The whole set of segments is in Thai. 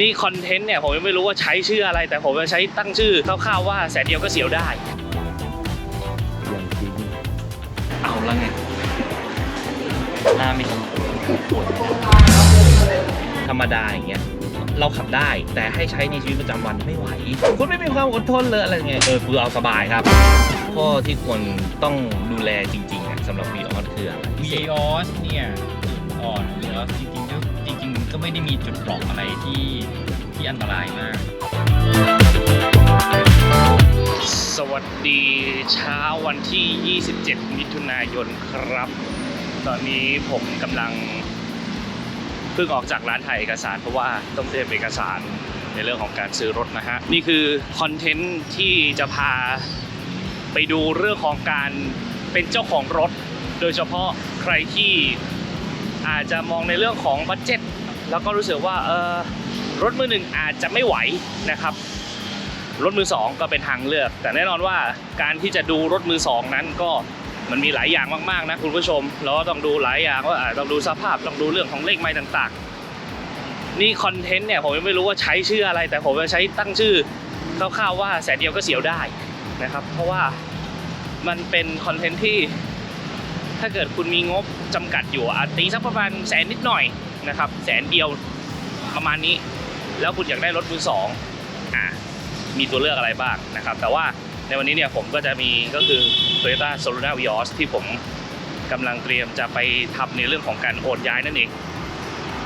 นี่คอนเทนต์เนี่ยผมยังไม่รู้ว่าใช้ชื่ออะไร แต่ผมจะใช้ตั้งชื่อคร่าวๆว่าแสนเดียวก็เสียวได้อย่างจริงเอาแล้วไงหน้าไม่ทำปวดธรรมดาอย่างเงี้ยเราขับได้แต่ให้ใช้ในชีวิตประจำวันไม่ไหว คุณไม่มีความอดทนเลยอะไรเงี้ยเออคือเอาสบายครับ ข้อที่ควรต้องดูแลจริงๆอะสำหรับ v ีออสคืออะไรวีออสเนี่ยจุดอ่อนหรือว่าจริงๆก็ จริงๆก็ไม่ได้มีจุดเปราะอะไรที่ที่อันตรายมาก สวัสดีเช้าวันที่ 27 มิถุนายนครับ ตอนนี้ผมกำลังเพิ่งออกจากร้านถ่ายเอกสารเพราะว่าต้องเตรียมเอกสารในเรื่องของการซื้อรถนะฮะ นี่คือคอนเทนต์ที่จะพาไปดูเรื่องของการเป็นเจ้าของรถ โดยเฉพาะใครที่ อาจจะมองในเรื่องของบัตเจ็ตแล้วก็รู้สึกว่าเออรถมือหนึ่งอาจจะไม่ไหวนะครับ รถมือสองก็เป็นทางเลือก แต่แน่นอนว่าการที่จะดูรถมือสองนั้นก็มันมีหลายอย่างมากๆนะคุณผู้ชมเราก็ต้องดูหลายอย่างว่าอ่าต้องดูสภาพต้องดูเรื่องของเลขไม้ต่างๆ นี่คอนเทนต์เนี่ยผมยังไม่รู้ว่าใช้ชื่ออะไร แต่ผมจะใช้ตั้งชื่อคร่าวๆว่าแสนเดียวก็เสียวได้นะครับ เพราะว่ามันเป็นคอนเทนต์ที่ ถ้าเกิดคุณมีงบจำกัดอยู่อาจตีสักประมาณแสนนิดหน่อยนะครับแสนเดียวประมาณนี้ แล้วคุณอยากได้รถมือสองอ่ามีตัวเลือกอะไรบ้างนะครับ แต่ว่าในวันนี้เนี่ยผมก็จะมีก็คือ Toyota s o l u n a Vios ที่ผมกำลังเตรียมจะไปทำในเรื่องของการโอนย้ายนั่นเอง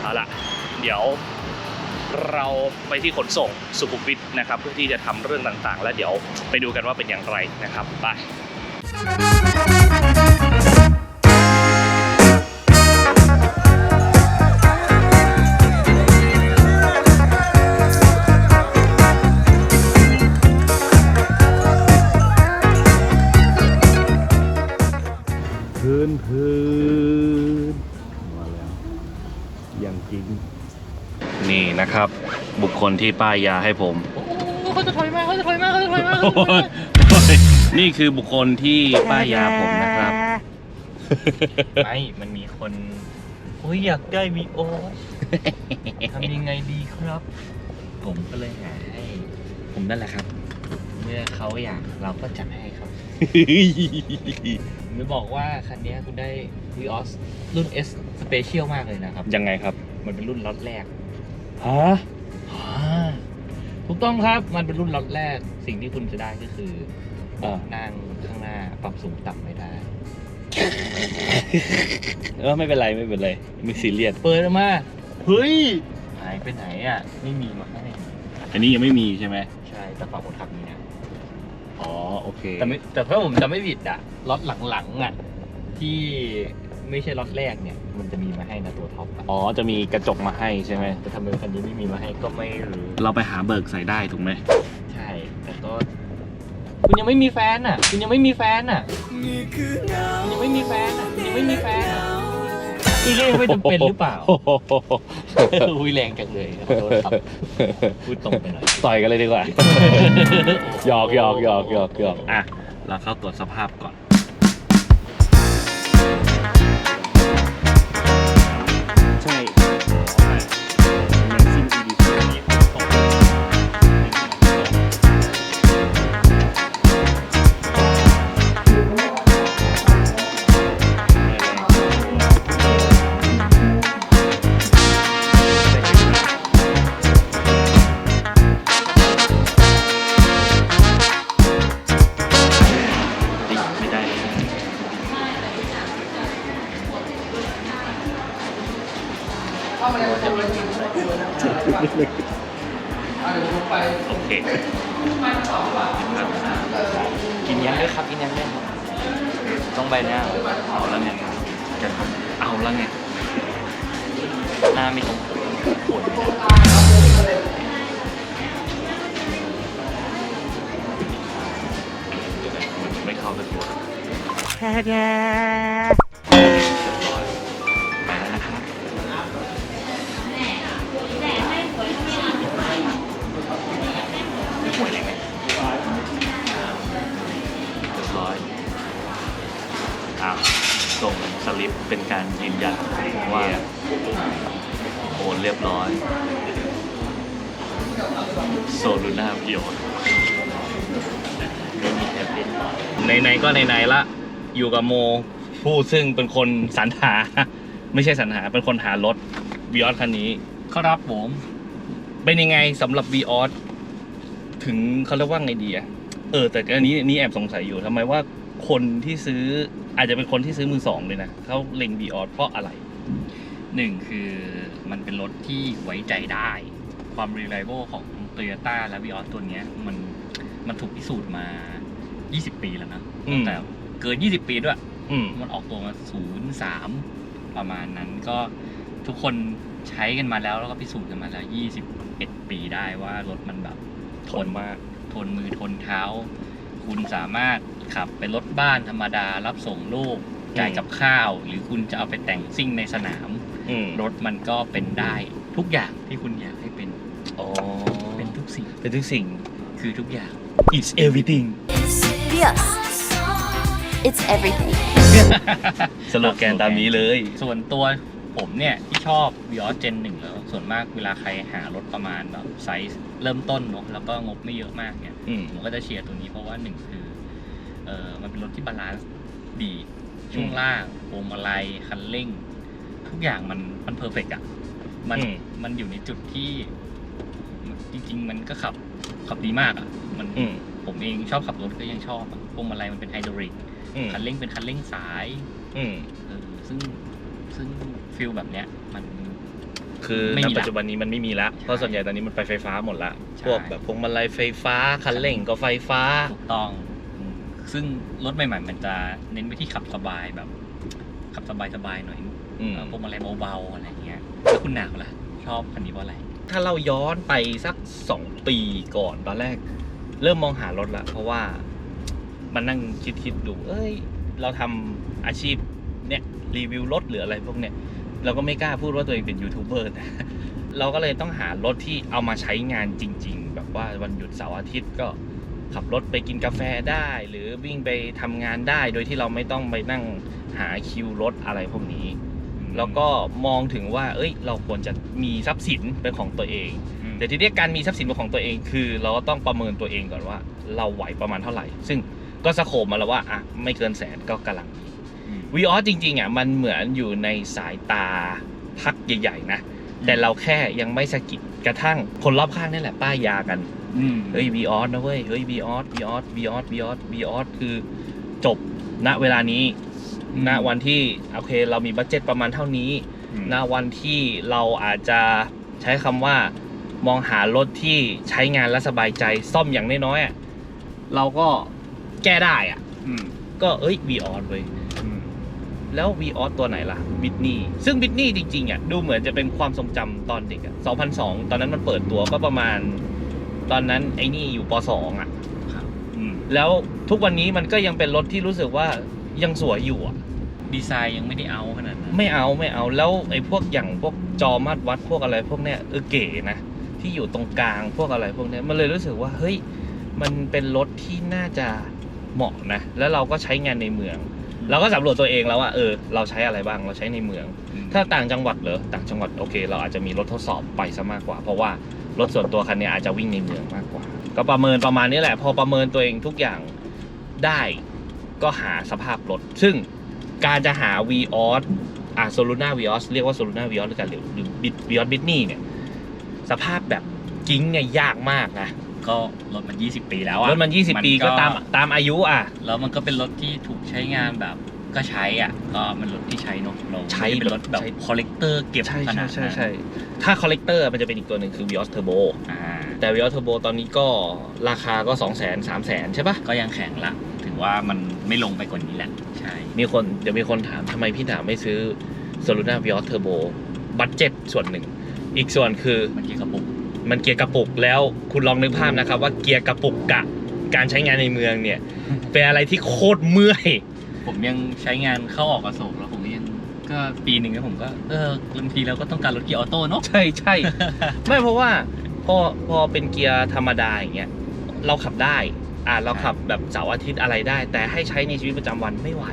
เอาละเดี๋ยวเราไปที่ขนส่งสุขุมวิทนะครับ เพื่อที่จะทำเรื่องต่างๆ แล้วเดี๋ยวไปดูกันว่าเป็นอย่างไรนะครับไป นพื้นมาแล้วอย่างจริง นี่นะครับ บุคคลที่ป้ายยาให้ผมเขาจะถอยมาเขาจะถอยมาเขาจะถอยมานี่คือบุคคลที่ป้ายยาผมนะครับไม่มันมีคนโอ้ยอยากได้ v ีออสทำยังไงดีครับ ผมก็เลยหาให้ผมนั่นแหละครับ เมื่อเขาอยากเราก็จัดให้ครับผม จะบอกว่าคันนี้คุณได้ v ีออสรุ่น S Special มากเลยนะครับ ยังไงครับ มันเป็นรุ่นล็อตแรกฮะอ่าถูกต้องครับมันเป็นรุ่นล็อตแรก สิ่งที่คุณจะได้ก็คือเออนั่งข้างหน้าปรับสูงต่ำไม่ได้ เออไม่เป็นไรไม่เป็นไรไม่ซีเรียสเปิดออกมาเฮ้ยหายไปไหนอะ ไม่มีมาให้อันนี้ยังไม่มีใช่ไหมใช่แต่ฝั่งคนขับมีนะ อ๋อโอเคแต่ไม่แต่ถ้าผมจะไม่ผิดอะล็อตหลังๆอะที่ไม่ใช่ล็อตแรกเนี่ย มันจะมีมาให้นะตัวท็อปอะอ๋อจะมีกระจกมาให้ใช่ไหมแต่ทำไมคันนี้ไม่มีมาให้ก็ไม่รู้เราไปหาเบิกใส่ได้ถูกไหมใช่ แต่ก็คุณยังไม่มีแฟนอะ คุณยังไม่มีแฟนอะคุณยังไม่มีแฟนอะคุณยังไม่มีแฟนอะนี่ก็ยังไม่จำเป็นหรือเปล่าอุ้ยแรงจังเลยขอโทษครับพูดตรงไปหน่อยต่อยกันเลยดีกว่า หยอกหยอกหยอกหยอกหยอกอะเราเข้าตรวจสภาพก่อน เข้ามาในประตูเลยไปโอเคกินยังด้วยครับกินยังด้วยครับต้องใบหน้าเอาแล้วไงจะเอาแล้วไงหน้าไม่ตรงปวดไม่เข้าสักตัวไปแล้ โซลูน่าวิโอไม่มีแท็บเล็ตในๆก็ในๆละอยู่กับโมผู้ซึ่งเป็นคนสรรหา ไม่ใช่สรรหาเป็นคนหารถวิออสคันนี้ ครับผม เป็นยังไงสำหรับ v ีออสถึงเขาเรียกว่าไงดีอะเออ แต่อันนี้อันนี้แอบสงสัยอยู่ทำไมว่าคนที่ซื้ออาจจะเป็นคนที่ซื้อมือสองเลยนะเขาเล็ง v ีออสเพราะอะไรหนึ่งคือมันเป็นรถที่ไว้ใจได้ ความ reliable ของ Toyota และ Vios ตัวเนี้ย มันมันถูกพิสูจน์มา 20 ปีแล้วนะอืม แต่เกิน 20 ปีด้วย อืม มันออกตัวมา 0 3 ประมาณนั้นก็ทุกคนใช้กันมาแล้ว แล้วก็พิสูจน์กันมาแล้ว 21 ปีได้ว่ารถมันแบบทนมาก ทนมือทนเท้า คุณสามารถขับไปรถบ้านธรรมดารับส่งลูกจ่ายกับข้าว หรือคุณจะเอาไปแต่งซิ่งในสนาม อืมรถมันก็เป็นได้ทุกอย่างที่คุณอยากให้เป็นอ๋อเป็นทุก สิ่ง เป็นทุกสิ่งคือทุกอย่าง it's everything Yes. It's everything. สโลแกนตามนี้เลย ส่วนตัวผมเนี่ย ที่ชอบ Vios Gen 1แล้วส่วนมากเวลาใครหารถประมาณแบบไซส์เริ่มต้นเนอะแล้วก็งบไม่เยอะมากเนี่ยอืม ผมก็จะเชียร์ตัวนี้เพราะว่าหนึ่งคือเออมันเป็นรถที่บาลานซ์ดี ช่วงล่างพวงมาลัยคันเร่ง ทุกอย่างมันมันเพอร์เฟกอะมันอืม มันอยู่ในจุดที่ จริง ๆ มันก็ขับขับดีมากอะมันอืม ผมเองชอบขับรถก็ยังชอบอะพวงมาลัยมันเป็นไฮดรอลิกอืมคันเร่งเป็นคันเร่งสายอืมเออซึ่งซึ่งฟิลแบบเนี้ยมัน คือไม่ณมีละปัจจุบันนี้มันไม่มีละเพราะส่วนใหญ่ตอนนี้มันไปไฟฟ้าหมดละใช่ พวกแบบพวงมาลัยไฟฟ้าคันเร่งก็ไฟฟ้า ถูกต้องอืมซึ่งรถใหม่ๆ มันจะเน้นไปที่ขับสบายแบบ ขับสบายๆหน่อยอืม เออพวงมาลัยเบาๆอะไรเงี้ยแล้วคุณหนาวล่ะ ชอบคันนี้เพราะอะไร ถ้าเราย้อนไปสักสองปีก่อนตอนแรก เริ่มมองหารถละเพราะว่ามันนั่งคิดคิดๆดู เอ้ย เราทำอาชีพเนี่ยรีวิวรถหรืออะไรพวกเนี้ยเราก็ไม่กล้าพูดว่าตัวเองเป็นยูทูบเบอร์นะเราก็เลยต้องหารถที่เอามาใช้งานจริง ๆ แบบว่าวันหยุดเสาร์อาทิตย์ก็ขับรถไปกินกาแฟได้ หรือวิ่งไปทำงานได้ โดยที่เราไม่ต้องไปนั่งหาคิวรถอะไรพวกนี้ แล้วก็มองถึงว่า เอ้ย เราควรจะมีทรัพย์สินเป็นของตัวเองอืมแต่ทีเนี้ยการมีทรัพย์สินเป็นของตัวเอง คือ เราก็ต้องประเมินตัวเองก่อนว่า เราไหวประมาณเท่าไหร่ ซึ่งก็สโคมมาแล้วว่าอะไม่เกินแสนก็กำลังดีอืมวีออสจริงๆอะมันเหมือนอยู่ในสายตาพักใหญ่ๆนะแต่เราแค่ยังไม่สะกิดกระทั่งคนรอบข้างนี่แหละป้ายยากันอืมเฮ้ยวีออสนะเว้ยเฮ้ยวีออสวีออสวีออสวีออสวีออสคือจบณเวลานี้อืม ณวันที่โอเค เรามีบัตเจ็ตประมาณเท่านี้อืมณวันที่เราอาจจะใช้คำว่ามองหารถที่ใช้งานและสบายใจซ่อมอย่างน้อยๆอะเราก็แก้ได้อะอืมก็เอ้ยวีออสเว้ยอืมแล้ววีออสตัวไหนล่ะบิทนี่ซึ่งบิทนี่จริงๆอะดูเหมือนจะเป็นความทรงจำตอนเด็กอะ2002 ตอนนั้นมันเปิดตัวก็ประมาณ ตอนนั้นไอ้นี่อยู่ป .2 อะครับอืมแล้วทุกวันนี้มันก็ยังเป็นรถที่รู้สึกว่า ยังสวยอยู่อะ ดีไซน์ยังไม่ได้เอาขนาดนั้นไม่เอาไม่เอาแล้วไอ้พวกอย่างพวกจอมาตรวัดพวกอะไรพวกเนี้ยเออเก๋นะที่อยู่ตรงกลางพวกอะไรพวกเนี้ยมันเลยรู้สึกว่าเฮ้ยมันเป็นรถที่น่าจะเหมาะนะ แล้วเราก็ใช้งานในเมือง เราก็สำรวจตัวเองแล้วว่าเออ เราใช้อะไรบ้างเราใช้ในเมืองอืมถ้าต่างจังหวัดเหรอต่างจังหวัดโอเค เราอาจจะมีรถทดสอบไปซะมากกว่า เพราะว่ารถส่วนตัวคันนี้อาจจะวิ่งในเมืองมากกว่า ก็ประเมินประมาณนี้แหละ พอประเมินตัวเองทุกอย่างได้ ก็หาสภาพรถ ซึ่งการจะหา v ีออสอะโซลูน่าวีออสเรียกว่าโซลูน่าวีออสหรือกันหรือหรือวีออสบิทนี่เนี่ย สภาพแบบกิ้งเนี่ยยากมากนะ ก็รถมัน 20 ปีแล้วอะรถมัน 20 ปีก็ตามตามอายุอะ แล้วมันก็เป็นรถที่ถูกใช้งานแบบก็ใช้อะ ก็มันรถที่ใช้เนอะเราใช้ไม่ได้เป็นรถแบบใช้คอลเลกเตอร์เก็บใช่ขใช่นาดใช่นั้นใช่ถ้าคอลเลกเตอร์มันจะเป็นอีกตัวหนึ่งคือ v ีออสเทอร์โบอ่าแต่ v ีออสเทอร์โบตอนนี้ก็ราคาก็ 2 0 0 0 0 0 3 0 0 0 0 ใช่ปะก็ยังแข็งละถือ ว่ามันไม่ลงไปกว่านี้แหละ ใช่ มีคนเดี๋ยวมีคนถามทำไมพี่หนาไม่ซื้อ s o l u n a v i o s Turbo บัตเจ็ตส่วนหนึ่ง อีกส่วนคือมันกี่กระปุก มันเกียร์กระปุกแล้วคุณลองนึกภาพนะครับ ว่าเกียร์กระปุกกะการใช้งานในเมืองเนี่ย เป็นอะไรที่โคตรเมื่อย ผมยังใช้งานเข้าออกกระโศกแล้วผมก็ยังก็ปีหนึ่งแล้วผมก็เออบางทีเราก็ต้องการรถเกียร์ออโต้เนาะใช่ใช่ไม่เพราะว่าพอพอเป็นเกียร์ธรรมดาอย่างเงี้ยเราขับได้ อ่าเราขับแบบเสาร์อาทิตย์อะไรได้ แต่ให้ใช้ในชีวิตประจำวันไม่ไหว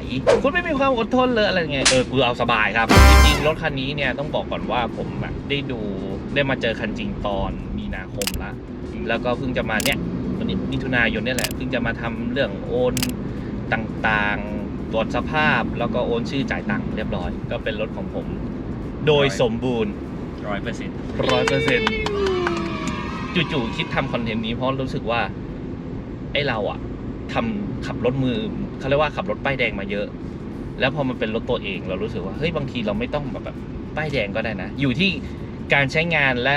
คุณไม่มีความอดทนเลยอะไรเงี้ยเออกูเอาสบายครับ จริงๆรถคันนี้เนี่ยต้องบอกก่อนว่าผมแบบได้ดูได้มาเจอคันจริงตอนมีมีนาคมละแล้วก็เพิ่งจะมาเนี่ยวันนี้มิถุนายนเนี่ยแหละเพิ่งจะมาทำเรื่องโอนต่างๆตรวจสภาพ แล้วก็โอนชื่อจ่ายตังค์เรียบร้อย ก็เป็นรถของผม โดยสมบูรณ์ร้อยเปอร์เซ็นต์ร้อยเปอร์เซ็นต์จู่ๆคิดทำคอนเทนต์นี้เพราะรู้สึกว่าไอ้เราอะทำขับรถมือเขาเรียกว่าขับรถป้ายแดงมาเยอะ แล้วพอมันเป็นรถตัวเองเรารู้สึกว่าเฮ้ยบางทีเราไม่ต้องแบบแบบป้ายแดงก็ได้นะ อยู่ที่การใช้งานและ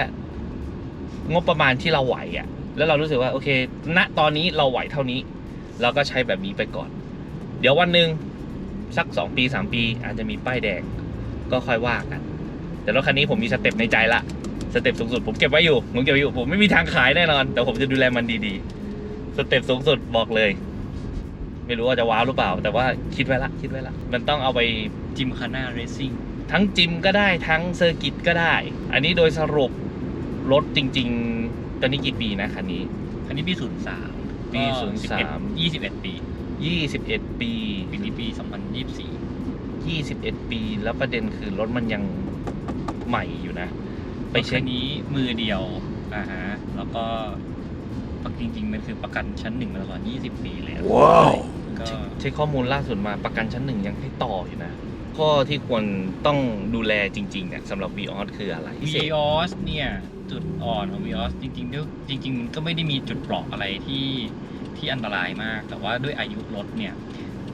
งบประมาณที่เราไหวอะแล้วเรารู้สึกว่าโอเค ณตอนนี้เราไหวเท่านี้ เราก็ใช้แบบนี้ไปก่อน เดี๋ยววันหนึ่งสักสองปีสามปี อาจจะมีป้ายแดงก็ค่อยว่ากัน แต่รถคันนี้ผมมีสเต็ปในใจละสเต็ปสูงสุดผมเก็บไว้อยู่ผมเก็บไว้อยู่ผมไม่มีทางขายแน่นอน แต่ผมจะดูแลมันดีๆ สเต็ปสูงสุดบอกเลย ไม่รู้ว่าจะว้าวหรือเปล่า แต่ว่าคิดไว้ละคิดไว้ละ มันต้องเอาไปจิมคาน่าเรซิ่งทั้งจิมก็ได้ทั้งเซอร์กิตก็ได้ อันนี้โดยสรุปรถจริง ๆ ตอนนี้กี่ปีนะคันนี้ คันนี้ปีศูนย์สามปีก็03 ยี่สิบเอ็ดปี21ปีปีนี้ปีสองพันยี่สิบสี่21ปี แล้วประเด็นคือรถมันยังใหม่อยู่นะ ไปไปเช็เช็คนี้มือเดียวอ่าฮะแล้วก็ จริง ๆ มันคือประกันชั้นหนึ่งมาตลอด 20 ปีเลยอะว้าวก็เช็คเช็คข้อมูลล่าสุดมาประกันชั้นหนึ่งยังให้ต่ออยู่นะ ข้อที่ควรต้องดูแลจริงๆเนี่ยสำหรับ v ีออสคืออะไรวีออสเนี่ย จุดอ่อนของวีออสจริงๆด้วยจริง ๆ มันก็ไม่ได้มีจุดเปราะอะไรที่ที่อันตรายมาก แต่ว่าด้วยอายุรถเนี่ย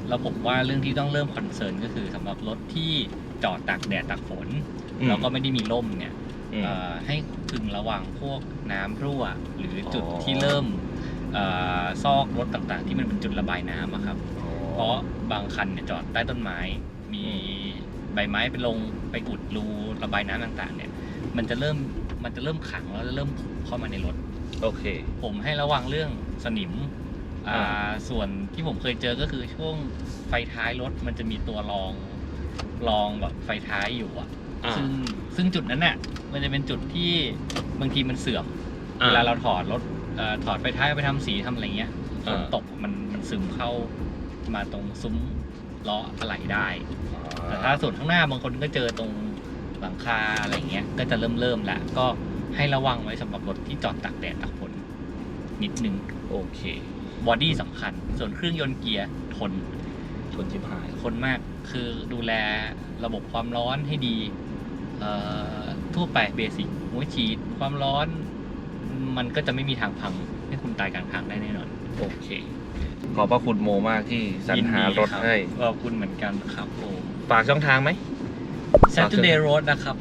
เราผมว่าเรื่องที่ต้องเริ่มคอนเซิร์นก็คือสำหรับรถที่จอดตากแดดตากฝน อืม แล้วก็ไม่ได้มีร่มเนี่ย อืม เอ่อให้พึงระวังพวกน้ำรั่ว หรือจุดอ๋อ ที่เริ่มเออซอกรถต่างๆ ที่มันเป็นจุดระบายน้ำอะครับ เพราะบางคันเนี่ยจอดใต้ต้นไม้ มีใบไม้ไปลงไปอุดรูระบายน้ำต่างๆ เนี่ย มันจะเริ่มมันจะเริ่มขังแล้วเริ่มผุเข้ามาในรถ โอเค ผมให้ระวังเรื่องสนิมอ่าอ่า ส่วนที่ผมเคยเจอก็คือช่วงไฟท้ายรถมันจะมีตัวรองรองแบบไฟท้ายอยู่อะ อ่า ซึ่งซึ่งจุดนั้นน่ะมันจะเป็นจุดที่บางทีมันเสื่อมอ่าเวลาเราถอดรถเอ่อถอดไฟท้ายเอาไปทำสีทำอะไรเงี้ยฝอ่านตกมันมันซึมเข้ามาตรงซุ้มล้ออะไหล่ได้ แต่ถ้าส่วนข้างหน้าบางคนก็เจอตรงหลังคาอะไรเงี้ย ก็จะเริ่มเริ่มๆแล้วก็ให้ระวังไว้สำหรับรถที่จอดตากแดดตากฝนนิดนึงโอเค บอดี้สำคัญ ส่วนเครื่องยนต์เกียร์ทน ชนชิบหายทนมากคือดูแลระบบความร้อนให้ดีเอ่อ ทั่วไปเบสิกหัวฉีดความร้อน มันก็จะไม่มีทางพัง ให้คุณตายกลางทางได้แน่นอน โอเค ขอบพระคุณโมมากที่สรรหารถยินดีคบให้ขอบคุณเหมือนกันครับผมฝากช่องทางไหม Saturday Road นะครับ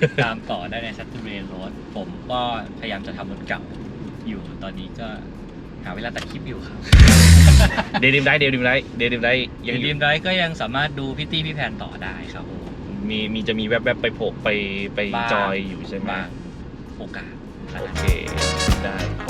ติดตามต่อได้ใน Saturday Road ผมก็พยายามจะทำรถเก่าอยู่ตอนนี้ก็หาเวลาตัดคลิปอยู่ครับ เดลิมได้เดลิมได้เดลิมได้ยัยังงอดียู่มได้ก็ยังสามารถดูพี่ตี้พี่แพนต่อได้ครับผม มีมีจะมีแวบๆไปโผล่ไปไปบ้าง จอยอยู่ใช่ไหมบางโอกาสนะโอครับเคได้ข